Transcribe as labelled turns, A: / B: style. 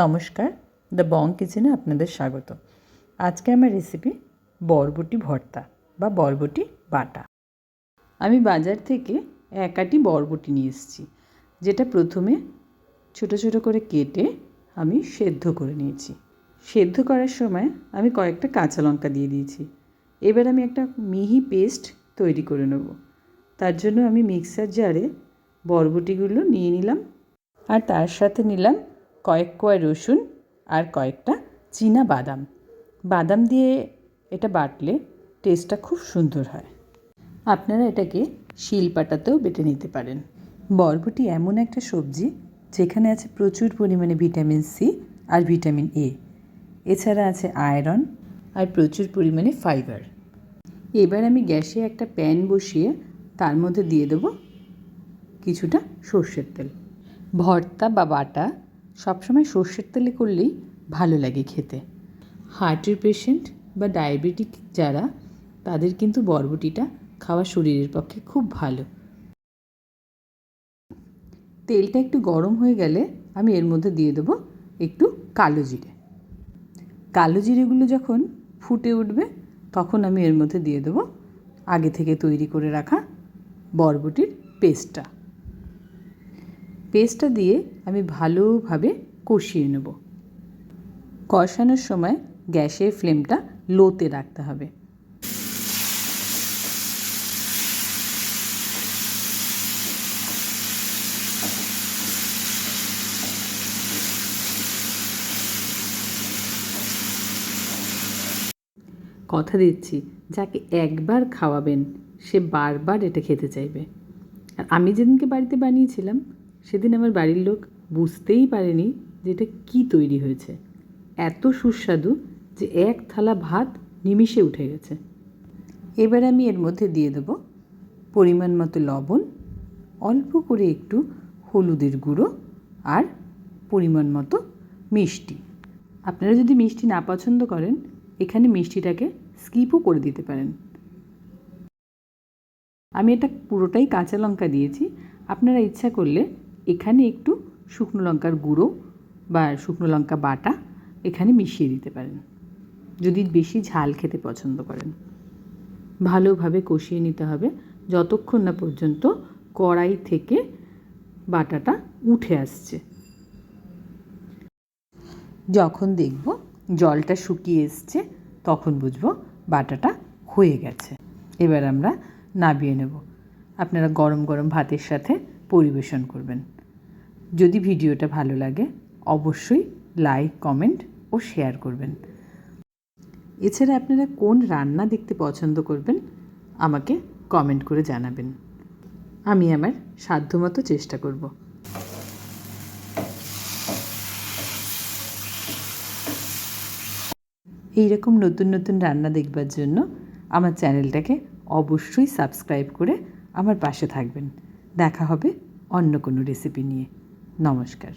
A: নমস্কার, the Bong কিচেনে আপনাদের স্বাগত। আজকে আমার রেসিপি বরবটি ভর্তা বা বরবটি বাটা। আমি বাজার থেকে এক আটি বরবটি নিয়ে এসেছি, যেটা প্রথমে ছোট ছোট করে কেটে আমি সেদ্ধ করে নিয়েছি। সেদ্ধ করার সময় আমি কয়েকটা কাঁচা লঙ্কা দিয়ে দিয়েছি। এবার আমি একটা মিহি পেস্ট তৈরি করে নেব। তার জন্য আমি মিক্সার জারে বরবটিগুলো নিয়ে নিলাম আর তার সাথে নিলাম কয়েক কোয়া রসুন আর কয়েকটা চীনা বাদাম। বাদাম দিয়ে এটা বাটলে টেস্টটা খুব সুন্দর হয়। আপনারা এটাকে শিলপাটাতেও বেটে নিতে পারেন। বরবটি এমন একটা সবজি যেখানে আছে প্রচুর পরিমাণে ভিটামিন সি আর ভিটামিন এ। এছাড়া আছে আয়রন আর প্রচুর পরিমাণে ফাইবার। এবার আমি গ্যাসে একটা প্যান বসিয়ে তার মধ্যে দিয়ে দেবো কিছুটা সর্ষের তেল। ভর্তা বা বাটা সবসময় সর্ষের তেলে করলেই ভালো লাগে খেতে। হার্টের পেশেন্ট বা ডায়াবেটিক যারা, তাদের কিন্তু বরবটিটা খাওয়া শরীরের পক্ষে খুব ভালো। তেলটা একটু গরম হয়ে গেলে আমি এর মধ্যে দিয়ে দেবো একটু কালো জিরে। কালো জিরেগুলো যখন ফুটে উঠবে, তখন আমি এর মধ্যে দিয়ে দেবো আগে থেকে তৈরি করে রাখা বরবটির পেস্টটা পেস্টটা দিয়ে আমি ভালোভাবে কষিয়ে নেব। কষানোর সময় গ্যাসের ফ্লেমটা লোতে রাখতে হবে। কথা দিচ্ছি, যাকে একবার খাওয়াবেন, সে বারবার এটা খেতে চাইবে। আর আমি যেদিনকে বাড়িতে বানিয়েছিলাম সেদিন আমার বাড়ির লোক বুঝতেই পারেনি যে এটা কী তৈরি হয়েছে। এত সুস্বাদু যে এক থালা ভাত নিমিষে উঠে গেছে। এবার আমি এর মধ্যে দিয়ে দেবো পরিমাণ মতো লবণ, অল্প করে একটু হলুদের গুঁড়ো আর পরিমাণ মতো মিষ্টি। আপনারা যদি মিষ্টি না পছন্দ করেন, এখানে মিষ্টিটাকে স্কিপও করে দিতে পারেন। আমি এটা পুরোটাই কাঁচা লঙ্কা দিয়েছি। আপনারা ইচ্ছা করলে এখানে একটু শুকনো লঙ্কার গুঁড়ো বা শুকনো লঙ্কা বাটা এখানে মিশিয়ে দিতে পারেন। যদি বেশি ঝাল খেতে পছন্দ করেন। ভালোভাবে কষিয়ে নিতে হবে। যতক্ষণ না পর্যন্ত কড়াই থেকে বাটাটা উঠে আসছে। যখন দেখব জলটা শুকিয়ে এসছে, তখন বুঝব বাটাটা হয়ে গেছে। এবার আমরা নাবিয়ে নেব। আপনারা গরম গরম ভাতের সাথে পরিবেশন করবেন। যদি ভিডিওটা ভালো লাগে, অবশ্যই লাইক, কমেন্ট ও শেয়ার করবেন। এছাড়া আপনারা কোন রান্না দেখতে পছন্দ করবেন, আমাকে কমেন্ট করে জানাবেন। আমি আমার সাধ্যমতো চেষ্টা করব। এইরকম নতুন নতুন রান্না দেখবার জন্য আমার চ্যানেলটাকে অবশ্যই সাবস্ক্রাইব করে আমার পাশে থাকবেন। দেখা হবে অন্য কোনো রেসিপি নিয়ে। নমস্কার।